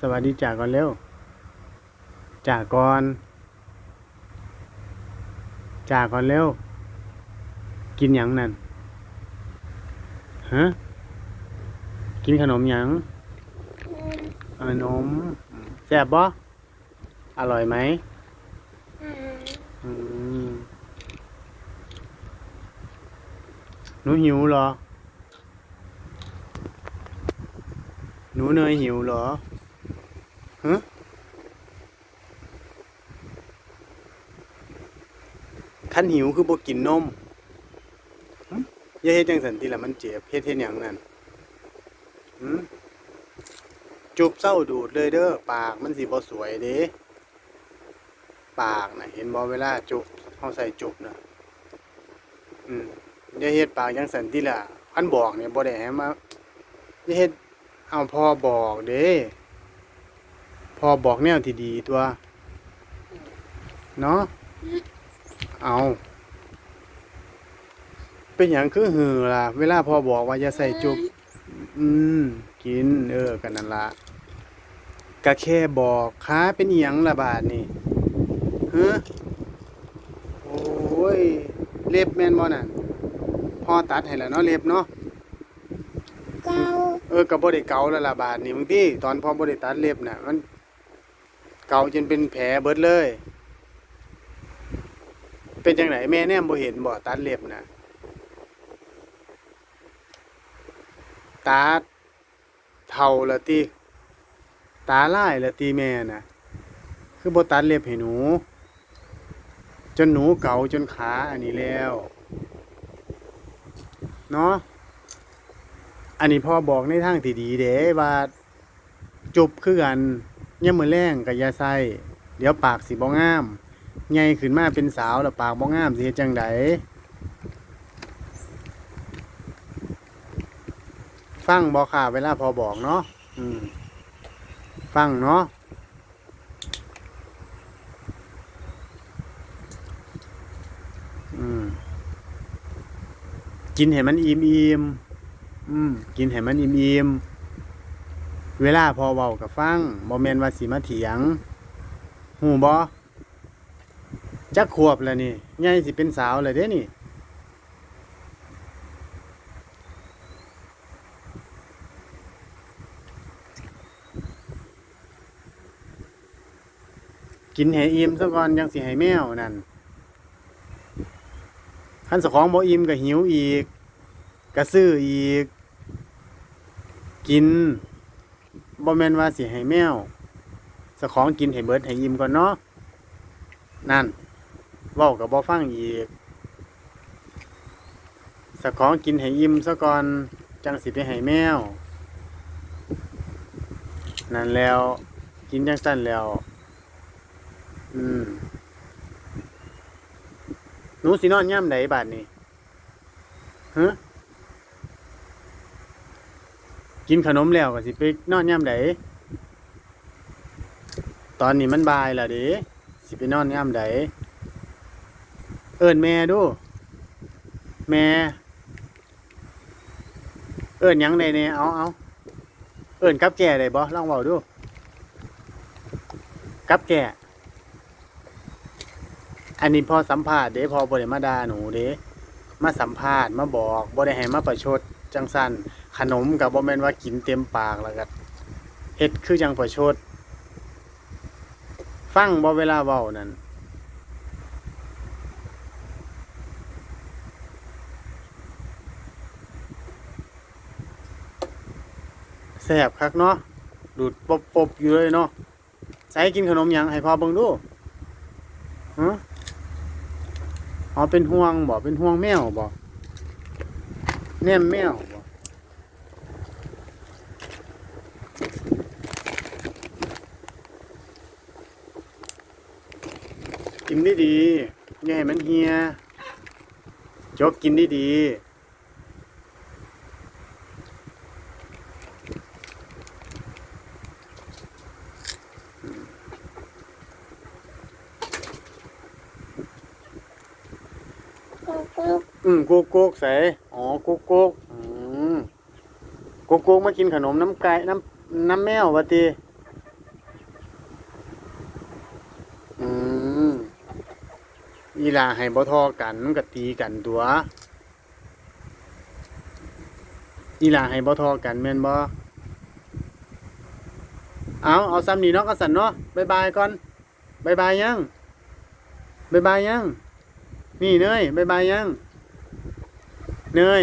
สวัสดีจ่าก่อนเร็วจ่าก่อนจ่าก่อนเร็ว กินหยังนั่นฮะกินขนมหยังเออนมแซ่บบ่อร่อยไหมอืมหนูหิวเหรอ หนูเนยหิวเหรอฮะคันหิวคือบ่กินนมหึอย่าเฮ็ดจังสันติละมันเจ็บเฮ็ดเฮ็ดหยังนั่นหึจุบเศร้าดูดเลยเด้อปากมันสิบ่สวยเด้ปากน่ะเห็นบ่เวลาจุบเฮาใส่จุบน่ะอืมอย่าเฮ็ดปากจังสันติละคันบอกเนี่ยบ่ได้ให้มาอย่าเฮ็ด เอาพ่อบอกเด้พ่อบอกแนวที่ดีตัว เนาะเอาเป็นอย่างคือหือล่ะ เวลาพ่อบอกว่าอย่าใส่จุบอืม กิน เออกันนั่นละก็แค่บอกค้าเป็นอีหยังละบาดนี่ฮะโอ้ย เล็บแม่นบ่นั่นพ่อตัดให้แล้วเนาะเล็บเนาะ ออกับบ่ได้เกาแล้วล่ะบาดนี่บางทีตอนพอบ่ได้ตัดเล็บน่ะ มันเกาจนเป็นแผลเบิดเลย เป็นจังไดแม่แนมบ่เห็นบ่ตัดเล็บน่ะตาเฒ่าละติตาลายละติแม่น่ะ คือบ่ตัดเล็บให้หนู จนหนูเก่าจนขาอันนี้แล้ว เนาะ อันนี้พ่อบอกในทางที่ดีเด้ว่าจุบคือกันย่ามมือแรงกับยาใส่เดี๋ยวปากสิบ่งามใหญ่ขึ้นมาเป็นสาวแล้วปากบ่งามสิเฮ็ดจังไดฟังบ่ค่ะเวลาพอบอกเนาะอืมฟังเนาะอืมกินให้มันอิ่มๆ อืมกินให้มันอิ่มๆ เวลาพอเว้ากับฟังบ่แม่นว่าสิมาเถียงหูบ่จักขวบแล้วนี่ใหญ่สิเป็นสาวเลยเด้นี่ กินให้อิ่มซะก่อนยังสิให้แมวนั่นคันสของบ่อิ่มก็หิวอีกก็ซื้ออีก กินบ่แม่นว่าสิให้แมวสะของกินให้เบิดให้อิ่มก่อนเนาะนั่นเว้ากับบ่ฟังอีกสะของกินให้อิ่มซะก่อนจังสิไปให้แมว นั่นแล้วกินจังสั้นแล้ว อืมหนูสินอนย่ำใดบาดนี้ฮะ กินขนมแล้วก็สิไปนอนย่ำไดตอนนี้มันบ่ายแล้วเด้สิไปนอนย่ำไดเอิ้นแม่ดู แม่ เอิ้นหยังได้แน่เอาเอาเอิ้นกับแก่ได้บ่ลองเว้าดู กับแก่ อันนี้พอสัมภาษณ์เด้พอบ่ได้มาด่าหนูเด้ มาสัมภาษณ์มาบอกบ่ได้ให้มาประชดจังซั่นขนมกับบ่แม่นว่ากินเต็มปากแล้วก็เฮ็ดคือจังประชด ฟังบ่เวลาเว้านั่นแซ่บคักเนาะดูดปบๆอยู่เลยเนาะใส่กินขนมยังให้พ่อเบิ่งดูฮะ อ๋อเป็นห่วงบ่เป็นห่วงแมวบ่แนมแมวบ่กินได้ดีอย่าให้มันเฮียจกกินได้ดี ก้าเก้าอืมกโกกใส่อ๋อกโกกอืมโกโก้มากินขนมน้ำไก่น้ำน้ำแมววะติอืมอีลาให้บ่ทอกันมันก็ตีกันตัวอีลาให้บ่ทอกันแม่นบ่เอาเอาซ้ำนี่เนาะก็สั่นเนาะบายบายก่อนบายบายยังบายบายยัง นี่เนยบายบายยัง เนย